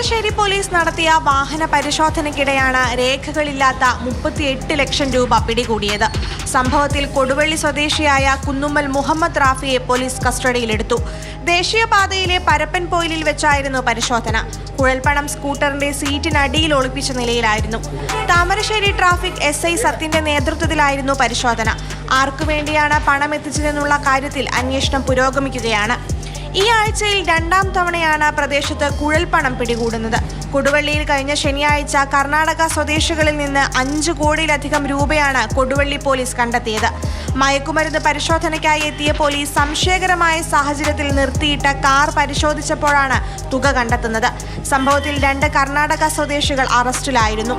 Police നടത്തിയ വാഹന പരിശോധനയ്ക്കിടെയാണ് രേഖകളില്ലാത്ത മുപ്പത്തിയെട്ട് ലക്ഷം രൂപ പിടികൂടിയത്. സംഭവത്തിൽ കൊടുവള്ളി സ്വദേശിയായ കുന്നുമ്മൽ മുഹമ്മദ് റാഫിയെ പോലീസ് കസ്റ്റഡിയിലെടുത്തു. ദേശീയപാതയിലെ പരപ്പൻ പോയിലിൽ വെച്ചായിരുന്നു പരിശോധന. കുഴൽപ്പണം സ്കൂട്ടറിന്റെ സീറ്റിനടിയിൽ ഒളിപ്പിച്ച നിലയിലായിരുന്നു. താമരശ്ശേരി ട്രാഫിക് എസ് ഐ സത്യന്റെ നേതൃത്വത്തിലായിരുന്നു പരിശോധന. ആർക്കു വേണ്ടിയാണ് പണം എത്തിച്ചതെന്നുള്ള കാര്യത്തിൽ അന്വേഷണം പുരോഗമിക്കുകയാണ്. ഈ ആഴ്ചയിൽ രണ്ടാം തവണയാണ് പ്രദേശത്ത് കുഴൽപ്പണം പിടികൂടുന്നത്. കൊടുവള്ളിയിൽ കഴിഞ്ഞ ശനിയാഴ്ച കർണാടക സ്വദേശികളിൽ നിന്ന് അഞ്ച് കോടിയിലധികം രൂപയാണ് കൊടുവള്ളി പോലീസ് കണ്ടെത്തിയത്. മയക്കുമരുന്ന് പരിശോധനയ്ക്കായി എത്തിയ പോലീസ് സംശയകരമായ സാഹചര്യത്തിൽ നിർത്തിയിട്ട കാർ പരിശോധിച്ചപ്പോഴാണ് തുക കണ്ടെത്തുന്നത്. സംഭവത്തിൽ രണ്ട് കർണാടക സ്വദേശികൾ അറസ്റ്റിലായിരുന്നു.